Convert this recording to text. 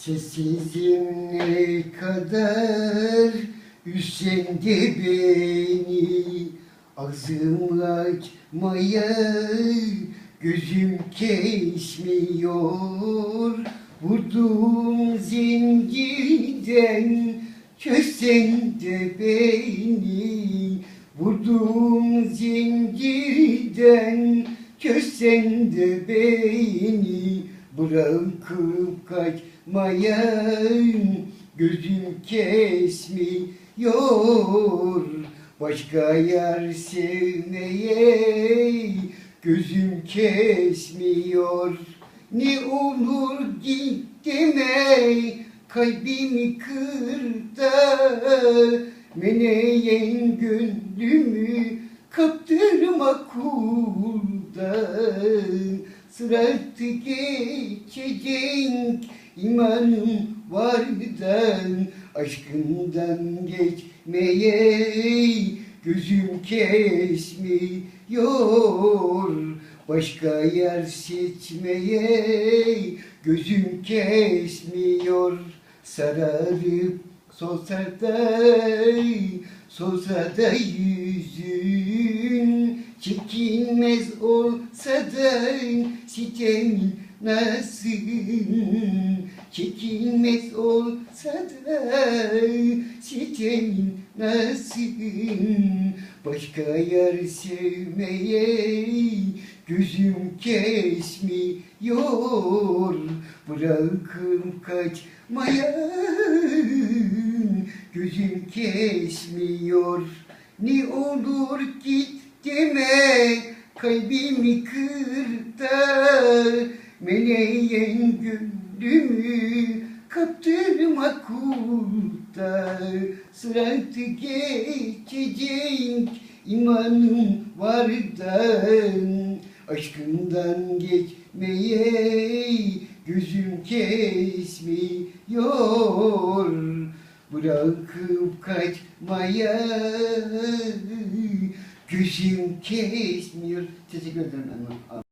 Sessizim ne kadar üstte beni. Ağzım açmaya gözüm kesmiyor. Vurdum zincirden çözsen de beni. Vurdum zincirden çözsen de beni Bırakıp kaçmaya gözüm kesmiyor. Başka yer sevmeye gözüm kesmiyor. Ne olur git deme kalbimi kırda Meneyen gönlümü kaptırma kulda Sıratı geçecek imanım vardan Aşkından geçmeye gözüm kesmiyor. Başka yer seçmeye gözüm kesmiyor. Sararıp solsa da solsa da yüzün Çekilmez olsa da sitem nasıl Çekilmez olsa da sitemin nasıl Başka yer sevmeye gözüm kesmiyor. Bırakıp kaçmaya gözüm kesmiyor. Ne olur git deme kalbimi kır da Meleğen gönlümü kaptırma kulda Sıratı geçecek imanım var da Aşkından geçmeye gözüm kesmiyor. Bırakıp kaçmaya gözüm kesmiyor Teşekkür ederim.